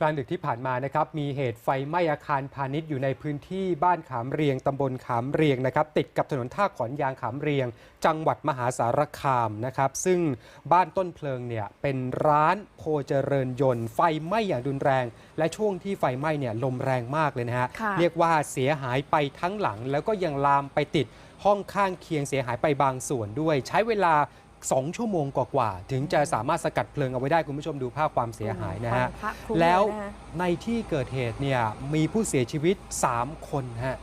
กลางดึกที่ผ่านมานะครับมีเหตุไฟไหม้อาคารพาณิชย์อยู่ในพื้นที่บ้านขามเรียงตำบลขามเรียงนะครับติดกับถนนท่าขอนยางขามเรียง จังหวัดมหาสารคามนะครับซึ่งบ้านต้นเพลิงเนี่ยเป็นร้านโพเจริญยนต์ ไฟไหม้อย่างรุนแรง และช่วงที่ไฟไหม้เนี่ยลมแรงมากเลยนะฮะค่ะเรียกว่าเสียหายไปทั้งหลัง แล้วก็ยังลามไปติดห้องข้างเคียงเสียหายไปบางส่วนด้วย ใช้เวลา 2 ชั่วโมงกว่าๆถึงจะสามารถสกัดเพลิงเอาไว้ได้คุณผู้ชมดูภาพความเสียหายนะฮะควันพรคลุ้งแล้วเยนะคะ ในที่เกิดเหตุเนี่ยมีผู้เสียชีวิต 3 คนฮะ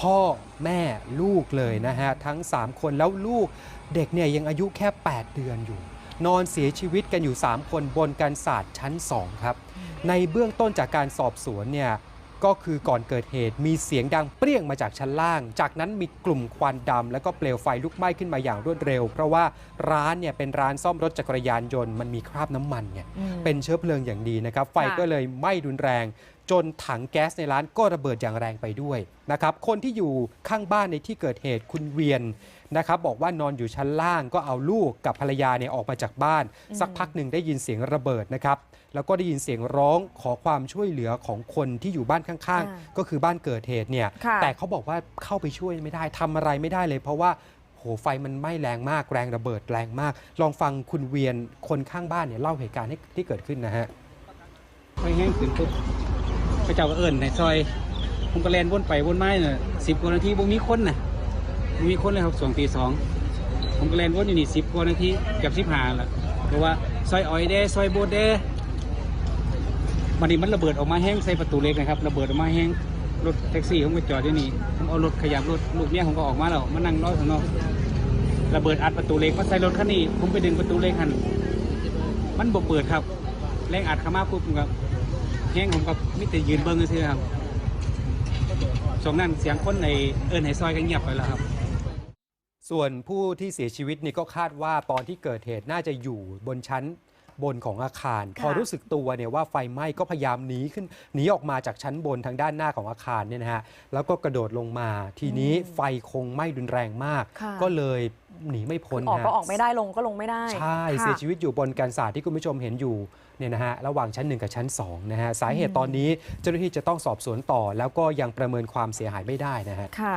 พ่อแม่ลูกเลยนะฮะ ทั้ง 3 คนแล้วลูกเด็กเนี่ยยังอายุแค่ 8 เดือนอยู่ นอนเสียชีวิตกันอยู่ 3 คนบนกันศาสตร์ชั้น 2 ครับ ในเบื้องต้นจากการสอบสวนเนี่ย ก็คือก่อนเกิดเหตุมีเสียงดังเปรี้ยงมาจากชั้นล่าง จากนั้นมีกลุ่มควันดำแล้วก็เปลวไฟลุกไหม้ขึ้นมาอย่างรวดเร็ว เพราะว่าร้านเนี่ยเป็นร้านซ่อมรถจักรยานยนต์มันมีคราบน้ำมันไงอืมเป็นเชื้อเพลิงอย่างดีนะครับ ไฟค่ะก็เลยไหม้รุนแรง จนถังแก๊สในร้านก็ระเบิดอย่างแรงไปด้วยนะครับคนที่อยู่ข้างบ้านในที่เกิดเหตุคุณเวียนนะครับบอกว่านอนอยู่ชั้นล่างก็เอาลูกกับภรรยาเนี่ยออกมาจากบ้าน สักพักหนึ่งได้ยินเสียงระเบิดนะครับแล้วก็ได้ยินเสียงร้องขอความช่วยเหลือของคนที่อยู่บ้านข้างอ่าๆก็คือบ้านเกิดเหตุเนี่ยค่ะแต่เขาบอกว่าเข้าไปช่วยไม่ได้ทำอะไรไม่ได้เลย เพราะว่าโหไฟมันไหม้แรงมากแรงระเบิดแรงมาก ลองฟังคุณเวียนคนข้างบ้านเนี่ยเล่าเหตุการณ์ที่ที่เกิดขึ้นนะฮะไฟแห้งขึ้นปุ๊บ พระเจ้าก็เอิญในซอยผมก็แลนวนไปวนมาเนี่ยสิบกว่านาทีบ่มีคนน่ะบ่มีคนเลยครับสองตีสองผมก็แลนวนอยู่นี่สิบกว่านาทีเกับสิบห้าละเพราะว่าซอยอ้อยเด้ซอยโบดเด้มันนี่มันระเบิดออกมาแห้งใส่ประตูเล็กนะครับระเบิดออกมาแห้งรถแท็กซี่ผมก็จอดอยู่นี่ผมเอารถขยับรถลูกเมียผมก็ออกมาแล้วมานั่งรอข้างนอกระเบิดอัดประตูเล็กมาใส่รถคันนี้ผมไปดึงประตูเล็กหันมันบ่เปิดครับแรงอัดเข้ามาปุ๊บผมก็ แห้งผมก็มิแต่ยืนเบิ้งซื่อๆครับสองนั้นเสียงคนในเอิญให้ซอยก็เงียบไปแล้วครับ ส่วนผู้ที่เสียชีวิตนี่ก็คาดว่าตอนที่เกิดเหตุน่าจะอยู่บนชั้นบนของอาคารค่ะพอรู้สึกตัวเนี่ยว่าไฟไหม้ก็พยายามหนีขึ้นหนีออกมาจากชั้นบนทางด้านหน้าของอาคารเนี่ยนะฮะแล้วก็กระโดดลงมา ทีนี้ไฟคงไหม้รุนแรงมากค่ะก็เลย หนีไม่พ้นออกฮะก็ออกไม่ได้ลงก็ลงไม่ได้ ใช่ค่ะเสียชีวิตอยู่บนกันศาสตร์ที่คุณผู้ชมเห็นอยู่เนี่ยนะฮะระหว่างชั้น 1 กับชั้น2นะฮะสาเหตุตอนนี้เจ้าหน้าที่จะต้องสอบสวนต่อ แล้วก็ยังประเมินความเสียหายไม่ได้นะฮะค่ะ